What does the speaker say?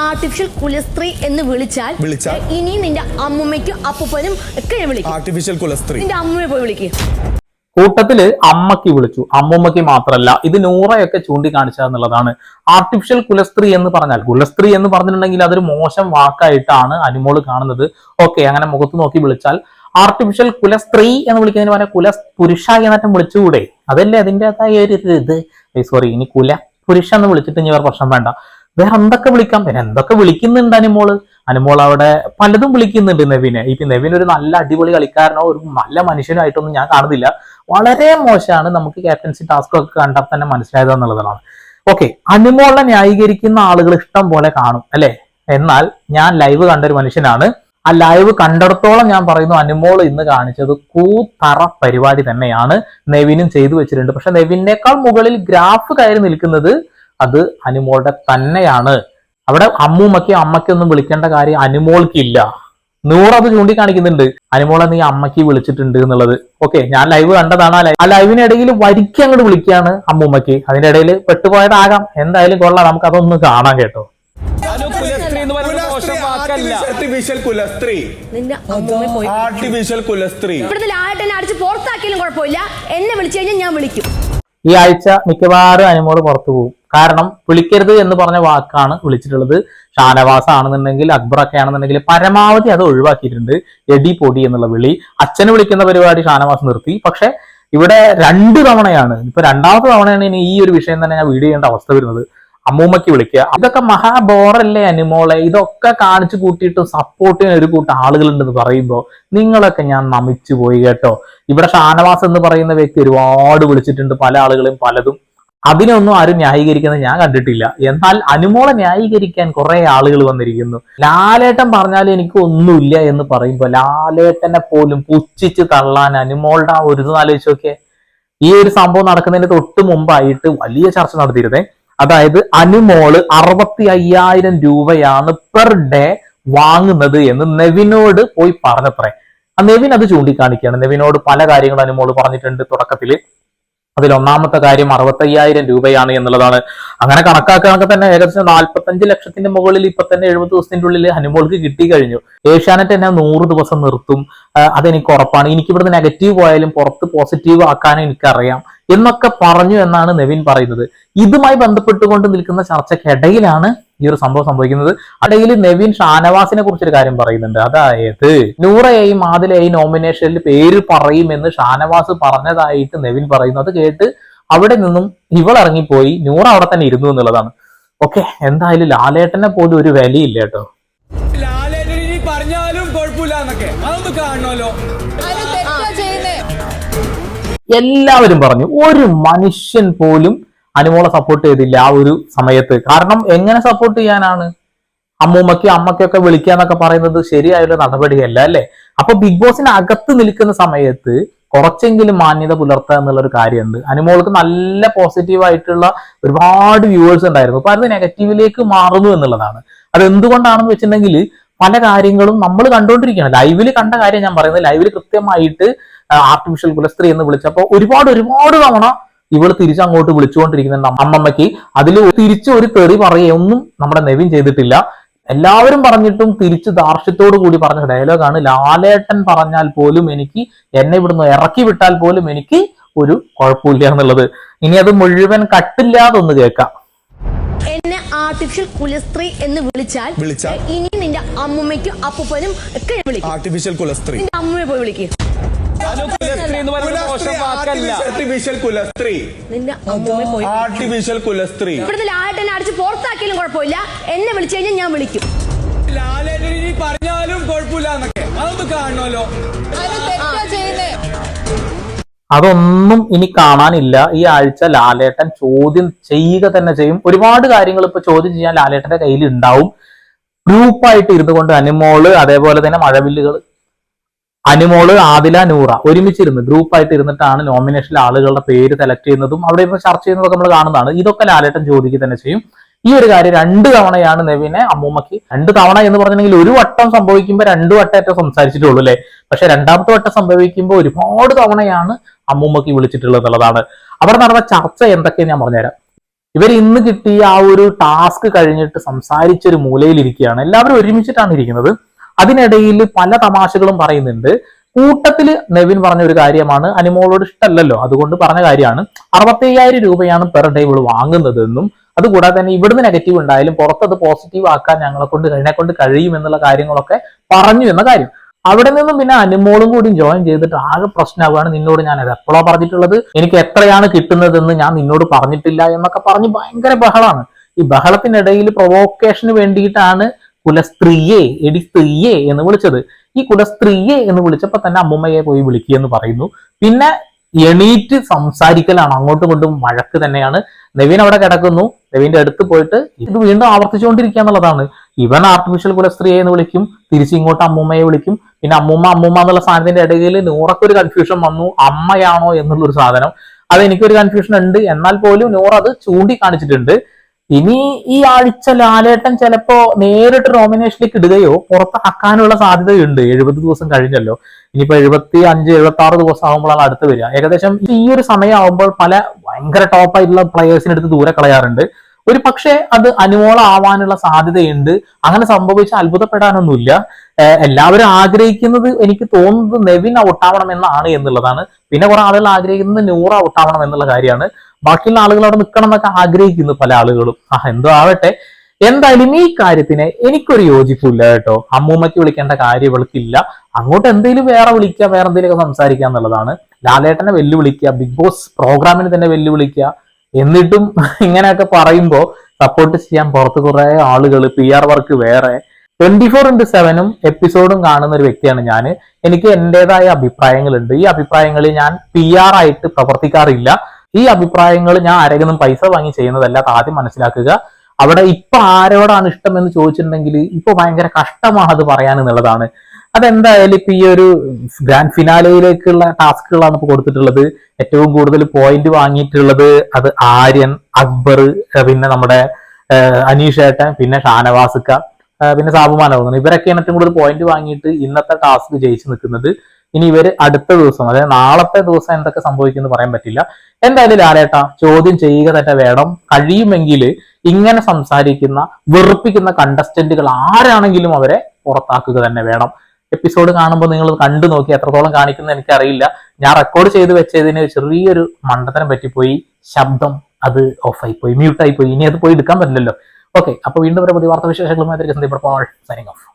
Artificial കുലസ്ത്രീ എന്ന് വിളിച്ചാൽ വിളിച്ചാൽ? ഇനി നിന്റെ അമ്മമ്മയ്ക്കും അപ്പൂപ്പനും ഒക്കെ ഞാൻ വിളിക്കും. ആർട്ടിഫിഷ്യൽ കുലസ്ത്രീ. നിന്റെ അമ്മയെ പോയി വിളിക്കും. കൂട്ടത്തിൽ അമ്മയ്ക്ക് വിളിച്ചു. അമ്മുമ്മയ്ക്ക് മാത്രമല്ല ഇത് നൂറയൊക്കെ ചൂണ്ടിക്കാണിച്ചതെന്നുള്ളതാണ് ആർട്ടിഫിഷ്യൽ കുലസ്ത്രീ എന്ന് പറഞ്ഞാൽ കുലസ്ത്രീ എന്ന് പറഞ്ഞിട്ടുണ്ടെങ്കിൽ അതൊരു മോശം വാക്കായിട്ടാണ് അനുമോൾ കാണുന്നത്. ഓക്കെ അങ്ങനെ മുഖത്ത് നോക്കി വിളിച്ചാൽ ആർട്ടിഫിഷ്യൽ കുലസ്ത്രീ എന്ന് വിളിക്കുന്നതിന് പകരം കുല പുരുഷ എന്നറ്റം വിളിച്ചുകൂടെ? അതല്ലേ അതിന്റെതായ ഒരു ഇത്. സോറി ഇനി കുല പുരുഷ എന്ന് വിളിച്ചിട്ട് ഇനി വേറെ പ്രശ്നം വേണ്ട. വേറെ എന്തൊക്കെ വിളിക്കാം? പിന്നെ എന്തൊക്കെ വിളിക്കുന്നുണ്ട് അനുമോൾ? അനുമോൾ അവിടെ പലതും വിളിക്കുന്നുണ്ട് നെവിനെ. ഇപ്പൊ നെവിൻ ഒരു നല്ല അടിപൊളി കളിക്കാരനോ ഒരു നല്ല മനുഷ്യനോ ആയിട്ടൊന്നും ഞാൻ കാണുന്നില്ല. വളരെ മോശമാണ് നമുക്ക് ക്യാപ്റ്റൻസി ടാസ്ക് ഒക്കെ കണ്ടാൽ തന്നെ മനസ്സിലായത് എന്നുള്ളതാണ്. ഓക്കെ അനുമോളെ ന്യായീകരിക്കുന്ന ആളുകൾ ഇഷ്ടം പോലെ കാണും അല്ലെ? എന്നാൽ ഞാൻ ലൈവ് കണ്ട ഒരു മനുഷ്യനാണ്. ആ ലൈവ് കണ്ടിടത്തോളം ഞാൻ പറയുന്നു അനുമോൾ ഇന്ന് കാണിച്ചത് കൂത്തറ പരിപാടി തന്നെയാണ് നെവിനും ചെയ്തു വെച്ചിട്ടുണ്ട്. പക്ഷെ നെവിനേക്കാൾ മുകളിൽ ഗ്രാഫ് കയറി നിൽക്കുന്നത് അത് അനുമോളുടെ തന്നെയാണ്. അവിടെ അമ്മയ്ക്ക് അമ്മയ്ക്കൊന്നും വിളിക്കേണ്ട കാര്യം അനുമോൾക്കില്ല. നൂറ് അത് ചൂണ്ടിക്കാണിക്കുന്നുണ്ട്. അനുമോളെ നീ അമ്മയ്ക്ക് വിളിച്ചിട്ടുണ്ട് എന്നുള്ളത്. ഓക്കെ ഞാൻ ലൈവ് കണ്ടതാണ്. ആ ലൈവ് ആ ലൈവിനിടയിൽ വരിക്ക് അങ്ങോട്ട് വിളിക്കുകയാണ് അമ്മൂമ്മയ്ക്ക്. അതിന്റെ ഇടയിൽ പെട്ടുപോയതാകാം. എന്തായാലും കൊള്ളാം. നമുക്ക് അതൊന്ന് കാണാം കേട്ടോ. ആർട്ടിഫിഷ്യൽ കുലസ്ത്രീ ആർട്ടിഫിഷ്യൽ കുലസ്ത്രീ ഇവിടുത്തെ ആയിട്ട് എന്നെ അടിച്ച് പുറത്താക്കിയാലും കുഴപ്പമില്ല. എന്നെ വിളിച്ചു കഴിഞ്ഞാൽ ഞാൻ വിളിക്കും. ഈ ആഴ്ച മിക്കവാറും അനുമോൾ പുറത്തു പോകും. കാരണം വിളിക്കരുത് എന്ന് പറഞ്ഞ വാക്കാണ് വിളിച്ചിട്ടുള്ളത്. ഷാനവാസ് ആണെന്നുണ്ടെങ്കിൽ അക്ബറൊക്കെ ആണെന്നുണ്ടെങ്കിൽ പരമാവധി അത് ഒഴിവാക്കിയിട്ടുണ്ട്. എടി പൊടി എന്നുള്ള വിളി. അച്ഛന് വിളിക്കുന്ന പരിപാടി ഷാനവാസ് നിർത്തി. പക്ഷെ ഇവിടെ രണ്ട് തവണയാണ്. ഇപ്പൊ രണ്ടാമത്തെ തവണയാണ് ഇനി ഈ ഒരു വിഷയം തന്നെ ഞാൻ വീഡിയോ ചെയ്യേണ്ട അവസ്ഥ വരുന്നത്. അമ്മൂമ്മയ്ക്ക് വിളിക്കുക. ഇതൊക്കെ മഹാബോറല്ലേ അനുമോളെ ഇതൊക്കെ കാണിച്ചു കൂട്ടിയിട്ട് സപ്പോർട്ട് ചെയ്യുന്ന ഒരു കൂട്ടം ആളുകളുണ്ടെന്ന് പറയുമ്പോൾ നിങ്ങളൊക്കെ ഞാൻ നമിച്ചു പോയി കേട്ടോ. ഇവിടെ ഷാനവാസ് എന്ന് പറയുന്ന വ്യക്തി ഒരുപാട് വിളിച്ചിട്ടുണ്ട് പല ആളുകളും പലതും. അതിനൊന്നും ആരും ന്യായീകരിക്കുന്നത് ഞാൻ കണ്ടിട്ടില്ല. എന്നാൽ അനുമോളെ ന്യായീകരിക്കാൻ കുറെ ആളുകൾ വന്നിരിക്കുന്നു. ലാലേട്ടൻ പറഞ്ഞാൽ എനിക്ക് ഒന്നുമില്ല എന്ന് പറയുമ്പോൾ ലാലേട്ടനെ പോലും പുച്ഛിച്ച് തള്ളാൻ അനുമോളുടെ ആ ഒരു ഇത് ആലോചിച്ച് ഈ ഒരു സംഭവം നടക്കുന്നതിന് തൊട്ട് മുമ്പായിട്ട് വലിയ ചർച്ച നടത്തിയിരുന്നേ. അതായത് അനുമോൾ അറുപത്തി അയ്യായിരം രൂപയാണ് പെർ ഡേ വാങ്ങുന്നത് എന്ന് നെവിനോട് പോയി പറഞ്ഞത്രേ. ആ നെവിൻ അത് ചൂണ്ടിക്കാണിക്കുകയാണ്. നെവിനോട് പല കാര്യങ്ങളും അനുമോൾ പറഞ്ഞിട്ടുണ്ട് തുടക്കത്തിൽ. അതിൽ ഒന്നാമത്തെ കാര്യം അറുപത്തയ്യായിരം രൂപയാണ് എന്നുള്ളതാണ്. അങ്ങനെ കണക്കാക്കുകയാണെങ്കിൽ തന്നെ ഏകദേശം നാൽപ്പത്തഞ്ച് ലക്ഷത്തിന്റെ മുകളിൽ ഇപ്പൊ തന്നെ എഴുപത് ദിവസത്തിന്റെ ഉള്ളിൽ ഹനുമോൾക്ക് കിട്ടി കഴിഞ്ഞു. ഏഷ്യാനെറ്റ് എന്നെ നൂറ് ദിവസം നിർത്തും. അതെനിക്ക് ഉറപ്പാണ്. എനിക്ക് ഇവിടുന്ന് നെഗറ്റീവ് പോയാലും പുറത്ത് പോസിറ്റീവ് ആക്കാൻ എനിക്കറിയാം. എന്നൊക്കെ പറഞ്ഞു എന്നാണ് നെവിൻ പറയുന്നത്. ഇതുമായി ബന്ധപ്പെട്ടുകൊണ്ട് നിൽക്കുന്ന ചർച്ചയ്ക്കിടയിലാണ് ഈ ഒരു സംഭവം സംഭവിക്കുന്നത്. ഇടയിൽ നെവിൻ ഷാനവാസിനെ കുറിച്ചൊരു കാര്യം പറയുന്നുണ്ട്. അതായത് നൂറയെയും ആദിലെയും നോമിനേഷനിൽ പേര് പറയുമെന്ന് ഷാനവാസ് പറഞ്ഞതായിട്ട് നെവിൻ പറയുന്നു. അത് കേട്ട് അവിടെ നിന്നും ഇവൾ ഇറങ്ങിപ്പോയി നൂറ അവിടെ തന്നെ ഇരുന്നു എന്നുള്ളതാണ്. ഓക്കെ എന്തായാലും ലാലേട്ടനെ പോലും ഒരു വിലയില്ല കേട്ടോ. പറഞ്ഞാലും കുഴപ്പമില്ല എന്നൊക്കെ അതൊന്ന് കാണണമല്ലോ. എല്ലാവരും പറഞ്ഞു ഒരു മനുഷ്യൻ പോലും അനുമോളെ സപ്പോർട്ട് ചെയ്തില്ല ആ ഒരു സമയത്ത്. കാരണം എങ്ങനെ സപ്പോർട്ട് ചെയ്യാനാണ്? അമ്മൂമ്മയ്ക്ക് അമ്മയ്ക്കൊക്കെ വിളിക്കുക എന്നൊക്കെ പറയുന്നത് ശരിയായുള്ള നടപടിയല്ല അല്ലെ? അപ്പൊ ബിഗ് ബോസിന് അകത്ത് നിൽക്കുന്ന സമയത്ത് കുറച്ചെങ്കിലും മാന്യത പുലർത്തുക എന്നുള്ള ഒരു കാര്യമുണ്ട്. അനുമോൾക്ക് നല്ല പോസിറ്റീവ് ആയിട്ടുള്ള ഒരുപാട് വ്യൂവേഴ്സ് ഉണ്ടായിരുന്നു. അപ്പൊ അത് നെഗറ്റീവിലേക്ക് മാറുന്നു എന്നുള്ളതാണ്. അത് എന്തുകൊണ്ടാണെന്ന് വെച്ചിട്ടുണ്ടെങ്കിൽ പല കാര്യങ്ങളും നമ്മൾ കണ്ടുകൊണ്ടിരിക്കുകയാണ്. ലൈവിൽ കണ്ട കാര്യം ഞാൻ പറയുന്നത് ലൈവിൽ കൃത്യമായിട്ട് ആർട്ടിഫിഷ്യൽ കുലസ്ത്രീ എന്ന് വിളിച്ചപ്പോൾ ഒരുപാട് ഒരുപാട് തവണ ഇവൾ തിരിച്ചങ്ങോട്ട് വിളിച്ചുകൊണ്ടിരിക്കുന്ന അമ്മമ്മയ്ക്ക് അതിൽ തിരിച്ച് ഒരു തെറി പറയുകയൊന്നും നമ്മുടെ നെവിൻ ചെയ്തിട്ടില്ല. എല്ലാവരും പറഞ്ഞിട്ടും തിരിച്ച് ദാർഷ്ട്യത്തോടു കൂടി പറഞ്ഞ ഡയലോഗാണ്. ലാലേട്ടൻ പറഞ്ഞാൽ പോലും എനിക്ക് എന്നെ ഇവിടുന്ന് ഇറക്കി വിട്ടാൽ പോലും എനിക്ക് ഒരു കുഴപ്പമില്ല എന്നുള്ളത്. ഇനി അത് മുഴുവൻ കട്ടില്ലാതെ ഒന്ന് കേൾക്കാം. എന്നെ ആർട്ടിഫിഷ്യൽ കുലസ്ത്രീ എന്ന് വിളിച്ചാൽ വിളിച്ചാൽ? ഇനി നിന്റെ അമ്മമ്മയ്ക്കും അപ്പൂപ്പനും ഒക്കെ വിളിക്കും. ആർട്ടിഫിഷ്യൽ കുലസ്ത്രീ. നിന്റെ അമ്മയെ പോയി വിളിക്കും. ആർട്ടിഫിഷ്യൽ കുലസ്ത്രീ ആർട്ടിഫിഷ്യൽ കുലസ്ത്രീ ഇവിടുത്തെ ലായിട്ട് എന്നെ അടിച്ച് പുറത്താക്കിയാലും കുഴപ്പമില്ല. എന്നെ വിളിച്ചു കഴിഞ്ഞാൽ ഞാൻ വിളിക്കും. ലാലേട്ടൻ ഇനി പറഞ്ഞാലും കുഴപ്പമില്ല എന്നൊക്കെ. അതൊന്ന് കാണണമല്ലോ. അതൊന്നും ഇനി കാണാനില്ല. ഈ ആഴ്ച ലാലേട്ടൻ ചോദ്യം ചെയ്യുക തന്നെ ചെയ്യും. ഒരുപാട് കാര്യങ്ങൾ ഇപ്പൊ ചോദ്യം ചെയ്യാൻ ലാലേട്ടന്റെ കയ്യിൽ ഉണ്ടാവും ഗ്രൂപ്പായിട്ട് ഇരുന്നു കൊണ്ട് അനുമോൾ അതേപോലെ തന്നെ മഴവില്ലുകൾ അനുമോൾ ആദില നൂറ ഒരുമിച്ചിരുന്ന് ഗ്രൂപ്പായിട്ട് ഇരുന്നിട്ടാണ് നോമിനേഷനിൽ ആളുകളുടെ പേര് സെലക്ട് ചെയ്യുന്നതും അവിടെ ഇരുന്ന് ചർച്ച ചെയ്യുന്നതൊക്കെ നമ്മൾ കാണുന്നതാണ്. ഇതൊക്കെ ലാലേട്ടൻ ചോദിക്കുക തന്നെ ചെയ്യും. ഈ ഒരു കാര്യം രണ്ട് തവണയാണ് നെവിനെ അമ്മൂമ്മക്ക് രണ്ട് തവണ എന്ന് പറഞ്ഞിട്ടുണ്ടെങ്കിൽ ഒരു വട്ടം സംഭവിക്കുമ്പോൾ രണ്ടു വട്ടമായിട്ട് സംസാരിച്ചിട്ടുള്ളൂ അല്ലേ? പക്ഷെ രണ്ടാമത്തെ വട്ടം സംഭവിക്കുമ്പോൾ ഒരുപാട് തവണയാണ് അമ്മൂമ്മക്ക് വിളിച്ചിട്ടുള്ളത് എന്നുള്ളതാണ്. അവിടെ നടന്ന ചർച്ച എന്തൊക്കെയാണ് ഞാൻ പറഞ്ഞുതരാം. ഇവർ ഇന്ന് കിട്ടിയ ആ ഒരു ടാസ്ക് കഴിഞ്ഞിട്ട് സംസാരിച്ചൊരു മൂലയിലിരിക്കുകയാണ്. എല്ലാവരും ഒരുമിച്ചിട്ടാണ് ഇരിക്കുന്നത്. അതിനിടയിൽ പല തമാശകളും പറയുന്നുണ്ട്. കൂട്ടത്തിൽ നെവിൻ പറഞ്ഞ ഒരു കാര്യമാണ് അനിമോളോട് ഇഷ്ടമല്ലല്ലോ അതുകൊണ്ട് പറഞ്ഞ കാര്യമാണ്. അറുപത്തി അയ്യായിരം രൂപയാണ് പെർ ഡേ ഇവൾ വാങ്ങുന്നതെന്നും അതുകൂടാതെ തന്നെ ഇവിടുന്ന് നെഗറ്റീവ് ഉണ്ടായാലും പുറത്തത് പോസിറ്റീവ് ആക്കാൻ ഞങ്ങളെ കൊണ്ട് എന്നെ കൊണ്ട് കഴിയും എന്നുള്ള കാര്യങ്ങളൊക്കെ പറഞ്ഞു എന്ന കാര്യം. അവിടെ നിന്നും പിന്നെ അനുമോളും കൂടി ജോയിൻ ചെയ്തിട്ട് ആകെ പ്രശ്നമാവുകയാണ്. നിന്നോട് ഞാൻ അത് എപ്പോഴാ പറഞ്ഞിട്ടുള്ളത്? എനിക്ക് എത്രയാണ് കിട്ടുന്നതെന്ന് ഞാൻ നിന്നോട് പറഞ്ഞിട്ടില്ല എന്നൊക്കെ പറഞ്ഞ് ഭയങ്കര ബഹളമാണ്. ഈ ബഹളത്തിനിടയിൽ പ്രൊവോക്കേഷന് വേണ്ടിയിട്ടാണ് കുലസ്ത്രീയെ എടി സ്ത്രീയെ എന്ന് വിളിച്ചത്. ഈ കുലസ്ത്രീയെ എന്ന് വിളിച്ചപ്പോ തന്നെ അമ്മുമ്മയെ പോയി വിളിക്കുക എന്ന് പറയുന്നു. പിന്നെ എണീറ്റ് സംസാരിക്കലാണ് അങ്ങോട്ടും കൊണ്ടും വഴക്ക് തന്നെയാണ്. നവീൻ അവിടെ കിടക്കുന്നു. നവീന്റെ അടുത്ത് പോയിട്ട് ഇത് വീണ്ടും ആവർത്തിച്ചുകൊണ്ടിരിക്കുക എന്നുള്ളതാണ്. ഇവൻ ആർട്ടിഫിഷ്യൽ കുലസ്ത്രീയെ എന്ന് വിളിക്കും. തിരിച്ച് ഇങ്ങോട്ട് അമ്മൂമ്മയെ വിളിക്കും. പിന്നെ അമ്മൂമ്മ അമ്മൂമ്മ എന്നുള്ള സാധനത്തിന്റെ ഇടയിൽ നൂറൊക്കെ ഒരു കൺഫ്യൂഷൻ വന്നു. അമ്മയാണോ എന്നുള്ള ഒരു സാധനം. അത് എനിക്കൊരു കൺഫ്യൂഷൻ ഉണ്ട്. എന്നാൽ പോലും നൂറ് അത് ചൂണ്ടിക്കാണിച്ചിട്ടുണ്ട്. ഇനി ഈ ആഴ്ച ലാലേട്ടൻ ചിലപ്പോ നേരിട്ട് നോമിനേഷനിലേക്ക് ഇടുകയോ പുറത്താക്കാനുള്ള സാധ്യതയുണ്ട്. എഴുപത് ദിവസം കഴിഞ്ഞല്ലോ. ഇനിയിപ്പോ എഴുപത്തി അഞ്ച് എഴുപത്തി ആറ് ദിവസം ആകുമ്പോഴാണ് അടുത്ത് വരിക. ഏകദേശം ഈ ഒരു സമയമാകുമ്പോൾ പല ഭയങ്കര ടോപ്പ് ആയിട്ടുള്ള എടുത്ത് ദൂരെ കളയാറുണ്ട്. ഒരു പക്ഷേ അത് അനുമോളാവാനുള്ള സാധ്യതയുണ്ട്. അങ്ങനെ സംഭവിച്ച അത്ഭുതപ്പെടാനൊന്നുമില്ല. എല്ലാവരും ആഗ്രഹിക്കുന്നത് എനിക്ക് തോന്നുന്നത് നെവിൻ ഔട്ടാവണം എന്നാണ് എന്നുള്ളതാണ്. പിന്നെ കുറെ ആളുകൾ ആഗ്രഹിക്കുന്നത് നൂറ് ഔട്ടാവണം എന്നുള്ള കാര്യമാണ്. ബാക്കിയുള്ള ആളുകൾ അവിടെ നിൽക്കണം എന്നൊക്കെ ആഗ്രഹിക്കുന്നു പല ആളുകളും. ആ എന്തോ ആവട്ടെ. എന്തായാലും ഈ കാര്യത്തിന് എനിക്കൊരു യോജിപ്പില്ല കേട്ടോ. അമ്മൂമ്മയ്ക്ക് വിളിക്കേണ്ട കാര്യം ഇവൾക്കില്ല. അങ്ങോട്ട് എന്തെങ്കിലും വേറെ വിളിക്കുക വേറെ എന്തെങ്കിലുമൊക്കെ സംസാരിക്കുക എന്നുള്ളതാണ്. ലാലേട്ടനെ വെല്ലുവിളിക്കുക ബിഗ് ബോസ് പ്രോഗ്രാമിനെ തന്നെ വെല്ലുവിളിക്കുക. എന്നിട്ടും ഇങ്ങനെയൊക്കെ പറയുമ്പോൾ സപ്പോർട്ട് ചെയ്യാൻ പുറത്ത് കുറെ ആളുകൾ പി ആർ വർക്ക് വേറെ. ട്വന്റി ഫോർ ഇന്റു സെവനും എപ്പിസോഡും കാണുന്ന ഒരു വ്യക്തിയാണ് ഞാൻ എനിക്ക് എന്റെതായ അഭിപ്രായങ്ങളുണ്ട്. ഈ അഭിപ്രായങ്ങളിൽ ഞാൻ പി ആർ ആയിട്ട് പ്രവർത്തിക്കാറില്ല. ഈ അഭിപ്രായങ്ങൾ ഞാൻ ആരെങ്കിലും പൈസ വാങ്ങി ചെയ്യുന്നതല്ല ആദ്യം മനസ്സിലാക്കുക. അവിടെ ഇപ്പൊ ആരോടാണ് ഇഷ്ടം എന്ന് ചോദിച്ചിട്ടുണ്ടെങ്കിൽ ഇപ്പൊ ഭയങ്കര കഷ്ടമാണ് അത് പറയാൻ എന്നുള്ളതാണ്. അതെന്തായാലും ഇപ്പൊ ഈ ഒരു ഗ്രാൻഡ് ഫിനാലയിലേക്കുള്ള ടാസ്കുകളാണ് ഇപ്പൊ കൊടുത്തിട്ടുള്ളത്. ഏറ്റവും കൂടുതൽ പോയിന്റ് വാങ്ങിയിട്ടുള്ളത് അത് ആര്യൻ അക്ബർ പിന്നെ നമ്മുടെ അനീഷ് ഏട്ടൻ പിന്നെ ഷാനവാസുക്ക പിന്നെ സാബുമാന ഇവരൊക്കെയാണ് ഏറ്റവും കൂടുതൽ പോയിന്റ് വാങ്ങിയിട്ട് ഇന്നത്തെ ടാസ്ക് ജയിച്ചു നിൽക്കുന്നത്. ഇനി ഇവർ അടുത്ത ദിവസം അതായത് നാളത്തെ ദിവസം എന്തൊക്കെ സംഭവിക്കുന്നു പറയാൻ പറ്റില്ല. എന്തായാലും ലാലേട്ട ചോദ്യം ചെയ്യുക തന്നെ വേണം. കഴിയുമെങ്കിൽ ഇങ്ങനെ സംസാരിക്കുന്ന വെറുപ്പിക്കുന്ന കണ്ടസ്റ്റന്റുകൾ ആരാണെങ്കിലും അവരെ പുറത്താക്കുക തന്നെ വേണം. എപ്പിസോഡ് കാണുമ്പോൾ നിങ്ങൾ കണ്ടു നോക്കി എത്രത്തോളം കാണിക്കുന്ന എനിക്കറിയില്ല. ഞാൻ റെക്കോർഡ് ചെയ്ത് വെച്ചതിന് ചെറിയൊരു മണ്ടത്തരം പറ്റിപ്പോയി. ശബ്ദം അത് ഓഫായി പോയി മ്യൂട്ടായി പോയി ഇനി അത് പോയി എടുക്കാൻ പറ്റില്ലല്ലോ. ഓക്കെ അപ്പൊ വീണ്ടും വരെ പുതിയ വാർത്താ വിശേഷങ്ങളുമായി സന്ദീപ് സൈനിങ് ഓഫ്